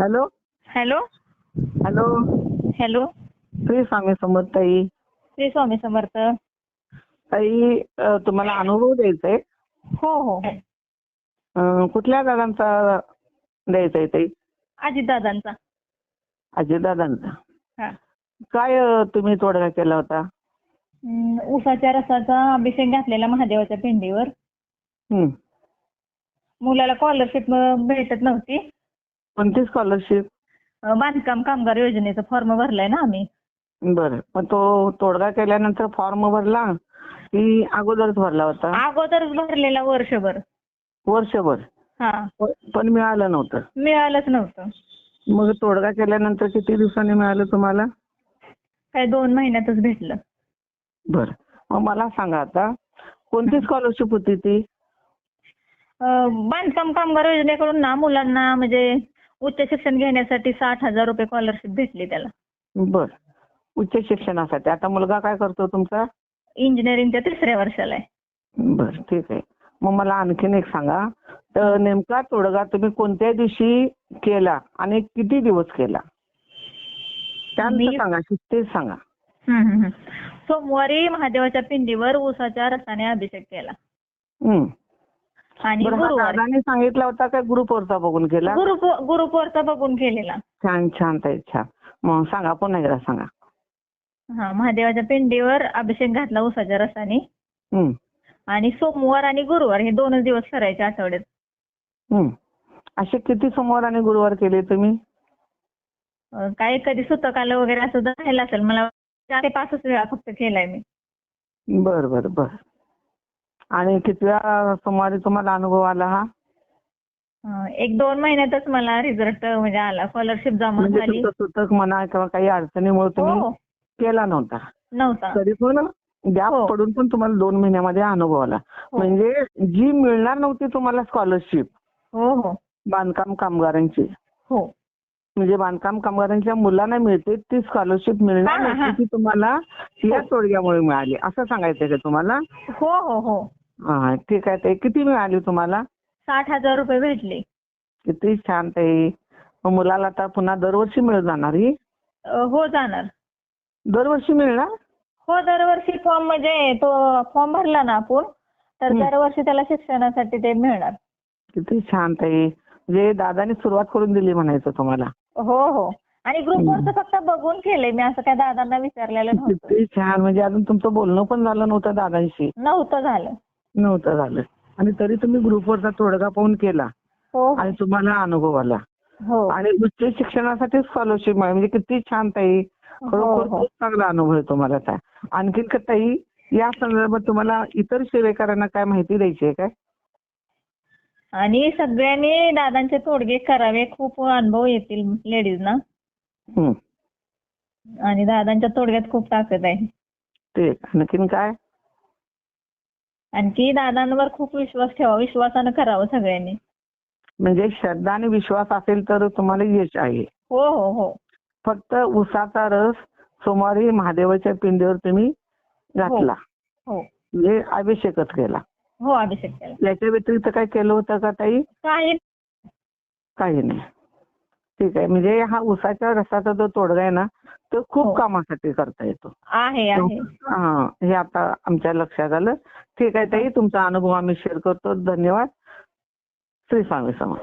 Hello? Hello? Hello? Hello? Shri Swami Samarth ताई. श्री स्वामी समर्थ. ताई अ, तुम्हाला अनुभव द्यायचा आहे हो हो. हो अ, कुठल्या दादांचा द्यायचा आहे ताई? अजितदादांचा. अजितदादांचा. हा. काय अ, तुम्ही तोडगा केला होता? हम्म, उसाच्या रसाचा अभिषेक घातलेला महादेवाच्या पिंडीवर हं. मुलाला स्कॉलरशिप भेटत नव्हती. कोणती स्कॉलरशिप बांधकाम कामगार योजनेचा फॉर्म भरलाय ना आम्ही. बरं. मग तो तोडगा केल्यानंतर फॉर्म भरला की अगोदरच भरला होता? अगोदरच भरलेला वर्षभर. वर्षभर? हा. पण मिळालं नव्हतं. मिळालंच नव्हतं. मग तोडगा केल्यानंतर किती दिवसांनी मिळालं तुम्हाला? काय दोन महिन्यातच भेटलं. बरं. मग मला सांगा आता कोणती स्कॉलरशिप होती ती? बांधकाम कामगार योजनेकडून ना मुलांना म्हणजे उच्च शिक्षण घेण्यासाठी साठ हजार रुपये स्कॉलरशिप भेटली त्याला. बर. उच्च शिक्षणासाठी. आता मुलगा काय करतो तुमचा? इंजिनिअरिंगच्या तिसऱ्या वर्षाला आहे. बर ठीक आहे. मग मला आणखीन एक सांगा. तर नेमका तोडगा तुम्ही कोणत्या दिवशी केला आणि किती दिवस केला? सांगा तेच सांगा. सोमवारी महादेवाच्या पिंडीवर ऊसाच्या रसाने अभिषेक केला. हं. आणि गुरुवारी. दादाने सांगितला होता काय ग्रुपवरचा बघून केला गुरु गुरुपौरचा बघून केलेला छान छान ताई छान. मग सांगा पुन्हा एकदा सांगा. हा महादेवाच्या पिंडीवर अभिषेक घातला ऊसाच्या रसाने. हं. आणि सोमवार आणि गुरुवार हे दोनच दिवस करायचे आठवड्यात. हं. असे किती सोमवार आणि गुरुवार केले तुम्ही? अं, काय कधी सुतक आलं वगैरे असं झालं असेल मला चार ते पाचच वेळा फक्त केलाय मी. बर बर बर. आणि कितव्या सोमवारी तुम्हाला अनुभव आला हा? अं, एक दोन महिन्यातच मला रिझल्ट म्हणजे आला. स्कॉलरशिप जमा म्हणजे झाली. तुमचं सुतक म्हणा किंवा काही अडचणीमुळे तुम्ही हो. केला नव्हता. नव्हता. तरी पण गॅप हो. पडून पण तुम्हाला दोन महिन्यामध्ये अनुभव आला. हो. म्हणजे जी मिळणार नव्हती तुम्हाला स्कॉलरशिप हो हो. बांधकाम कामगारांची. हो. म्हणजे बांधकाम कामगारांच्या मुलांना मिळते ती स्कॉलरशिप मिळणार हा, हा, नव्हती ती तुम्हाला या तोडग्यामुळे मिळाली. असं सांगायचं का तुम्हाला? हो हो हो. हा ठीक आहे ते किती मिळाली तुम्हाला? साठ हजार रुपये भेटले. किती छान ताई. मग मुलाला आता पुन्हा दरवर्षी मिळत जाणार ही? अ, हो जाणार. दरवर्षी मिळणार? हो दरवर्षी फॉर्म म्हणजे तो फॉर्म भरला ना आपण तर हं. दरवर्षी त्याला शिक्षणासाठी ते मिळणार. किती छान ताई. म्हणजे दादानी सुरुवात करून दिली म्हणायचं तुम्हाला. हो हो. आणि ग्रुपवरचं फक्त बघून केलंय मी असं काय दादांना विचारलेलं नव्हतं. किती छान. म्हणजे अजून तुमचं बोलणं पण झालं नव्हतं दादांशी. नव्हतं झालं. नव्हतं झालं. आणि तरी तुम्ही ग्रुपवरचा तोडगा पाहून केला. हो. आणि तुम्हाला अनुभव आला. हो. आणि उच्च शिक्षणासाठी स्कॉलरशिप मिळाली. म्हणजे किती छान ताई. खरोखर हो. खूप चांगला अनुभव आहे तुम्हाला आणखीन का ताई या संदर्भात तुम्हाला इतर सेवेकरांना काय माहिती द्यायची आहे काय? आणि सगळ्यांनी दादांचे तोडगे करावे. खूप अनुभव येतील लेडीजना. आणि दादांच्या तोडग्यात खूप ताकद आहे. ते आणखीन काय? आणखी दादांवर खूप विश्वास ठेवा विश्वासानं करावं सगळ्यांनी. म्हणजे श्रद्धा आणि विश्वास असेल तर तुम्हाला यश आहे. हो हो हो. फक्त उसाचा रस सोमवारी महादेवाच्या पिंडीवर तुम्ही घातला. हो म्हणजे अभिषेकच केला. हो अभिषेक केला. याच्या व्यतिरिक्त काय केलं होतं का ताई? काही काही नाही. ठीक आहे. म्हणजे हा उसाच्या रसाचा जो तोडगा आहे ना तो खूप हो. कामासाठी करता येतो. आहे आहे. हा हे आता आमच्या लक्षात आलं. ठीक आहे ताई तुमचा अनुभव आम्ही शेअर करतो. धन्यवाद. श्री स्वामी समर्थ.